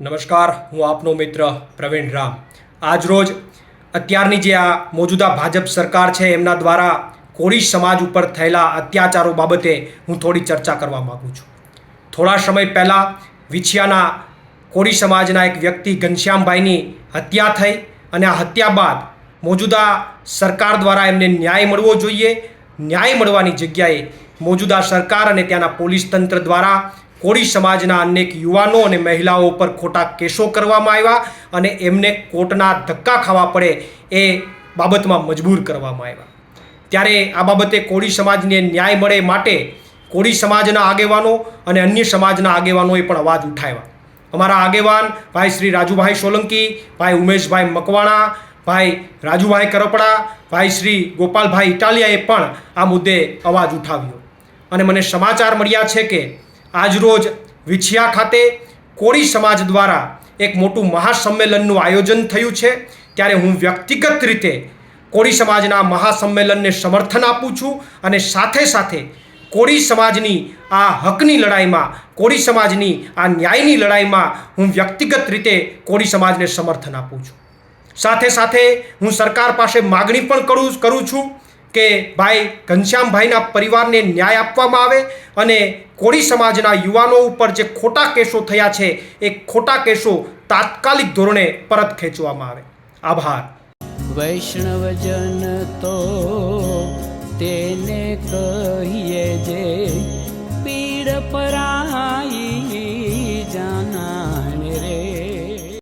નમસ્કાર, હું આપનો મિત્ર પ્રવીણ રામ. આજરોજ અત્યારની જે આ મોજૂદા ભાજપ સરકાર છે, એમના દ્વારા કોળી સમાજ ઉપર થયેલા અત્યાચારો બાબતે હું થોડી ચર્ચા કરવા માગું છું. થોડા સમય પહેલાં વિછિયાના કોળી સમાજના એક વ્યક્તિ ઘનશ્યામભાઈની હત્યા થઈ અને આ હત્યા બાદ મોજૂદા સરકાર દ્વારા એમને ન્યાય મળવો જોઈએ. ન્યાય મળવાની જગ્યાએ મોજૂદા સરકાર અને ત્યાંના પોલીસ તંત્ર દ્વારા કોળી સમાજના અનેક યુવાનો અને મહિલાઓ ઉપર ખોટા કેસો કરવામાં આવ્યા અને એમને કોર્ટના ધક્કા ખાવા પડે એ બાબતમાં મજબૂર કરવામાં આવ્યા. ત્યારે આ બાબતે કોળી સમાજને ન્યાય મળે માટે કોળી સમાજના આગેવાનો અને અન્ય સમાજના આગેવાનોએ પણ અવાજ ઉઠાવ્યા. અમારા આગેવાન ભાઈ શ્રી રાજુભાઈ સોલંકી, ભાઈ ઉમેશભાઈ મકવાણા, ભાઈ રાજુભાઈ કરપડા, ભાઈ શ્રી ગોપાલભાઈ ઇટાલિયાએ પણ આ મુદ્દે અવાજ ઉઠાવ્યો. અને મને સમાચાર મળ્યા છે કે આજરોજ વિછિયા ખાતે કોળી સમાજ દ્વારા એક મોટું મહાસંમેલનનું આયોજન થયું છે. ત્યારે હું વ્યક્તિગત રીતે કોળી સમાજના મહાસંમેલનને સમર્થન આપું છું અને સાથે સાથે કોળી સમાજની આ હકની લડાઈમાં, કોળી સમાજની આ ન્યાયની લડાઈમાં હું વ્યક્તિગત રીતે કોળી સમાજને સમર્થન આપું છું. સાથે સાથે હું સરકાર પાસે માગણી પણ કરું કરું છું. કે ભાઈ ઘનશ્યામભાઈના પરિવારને ન્યાય આપવામાં આવે અને કોળી સમાજના યુવાનો ઉપર જે ખોટા કેસો થયા છે, એ ખોટા કેસો તાત્કાલિક ધોરણે પરત ખેંચવામાં આવે. આભાર. વૈષ્ણવજન તો તેને કહીએ જે